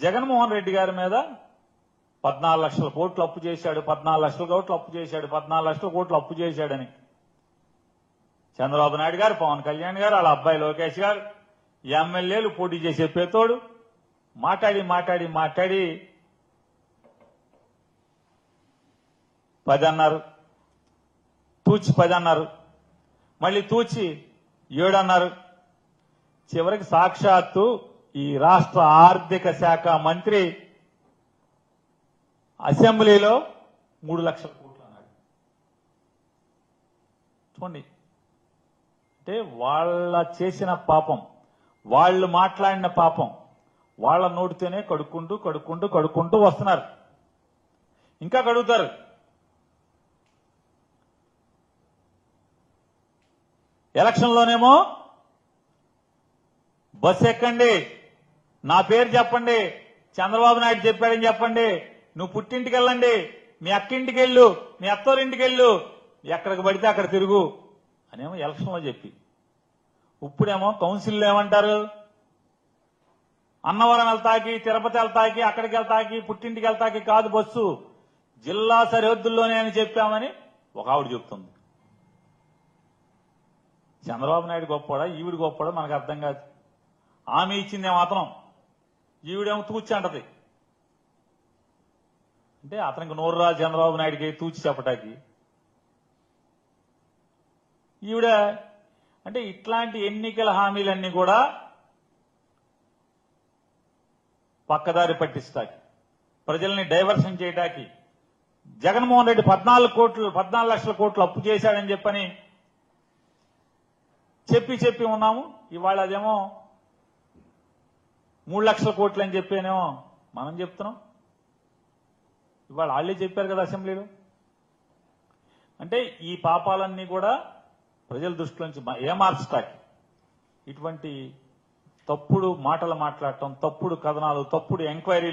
జగన్మోహన్ రెడ్డి గారి మీద పద్నాలుగు లక్షల కోట్లు అప్పు చేశాడు పద్నాలుగు లక్షల కోట్లు అప్పు చేశాడు పద్నాలుగు లక్షల కోట్లు అప్పు చేశాడని. చంద్రబాబు నాయుడు గారు పవన్ కళ్యాణ్ గారు వాళ్ళ అబ్బాయి లోకేష్ గారు ఎమ్మెల్యేలు పోటీ చేసే పేతోడు మాట్లాడి మాట్లాడి మాట్లాడి పది అన్నారు. తూచి పది అన్నారు. మళ్ళీ తూచి ఏడు అన్నారు. చివరికి సాక్షాత్తు ఈ రాష్ట్ర ఆర్థిక శాఖ మంత్రి అసెంబ్లీలో మూడు లక్షల కోట్లు అన్నాడు. చూడండి. అంటే వాళ్ళ చేసిన పాపం వాళ్ళు మాట్లాడిన పాపం వాళ్ళ నోటితోనే కడుక్కుంటూ కడుక్కుంటూ కడుక్కుంటూ వస్తున్నారు. ఇంకా కడుగుతారు. ఎలక్షన్లోనేమో బస్ ఎక్కండి. నా పేరు చెప్పండి. చంద్రబాబు నాయుడు చెప్పాడని చెప్పండి. నువ్వు పుట్టింటికి వెళ్ళండి. మీ అక్కింటికి వెళ్ళు. మీ అత్తోరింటికి వెళ్ళు. ఎక్కడికి పడితే అక్కడ తిరుగు అనేమో ఎలక్షన్లో చెప్పి. ఇప్పుడేమో కౌన్సిల్ ఏమంటారు? అన్నవరం వెళ్తాకి తిరుపతి వెళ్తాకి అక్కడికి వెళ్తాకి పుట్టింటికి వెళ్తాకి కాదు బస్సు. జిల్లా సరిహద్దుల్లోనే అని చెప్పామని ఒక ఆవిడ చెప్తుంది. చంద్రబాబు నాయుడు గొప్పడా ఈవిడ గొప్పడా మనకు అర్థం కాదు. ఆమె ఇచ్చిందే మాత్రం ఈవిడేమో తూచి అంటది. అంటే అతనికి నోరురా చంద్రబాబు నాయుడికి తూచి చెప్పటానికి. ఈవిడ అంటే ఇట్లాంటి ఎన్నికల హామీలన్నీ కూడా పక్కదారి పట్టిస్తాయి. ప్రజల్ని డైవర్షన్ చేయడానికి జగన్మోహన్ రెడ్డి పద్నాలుగు కోట్లు పద్నాలుగు లక్షల కోట్లు అప్పు చేశాడని చెప్పని చెప్పి చెప్పి ఉన్నాము. ఇవాళ అదేమో మూడు లక్షల కోట్లు అని చెప్పేనేమో మనం చెప్తున్నాం. ఇవాళ వాళ్ళే చెప్పారు కదా అసెంబ్లీలో. అంటే ఈ పాపాలన్నీ కూడా ప్రజల దృష్టిలో నుంచి ఏమార్చటానికి. ఇటువంటి తప్పుడు మాటలు మాట్లాడటం తప్పుడు కథనాలు తప్పుడు ఎంక్వైరీలు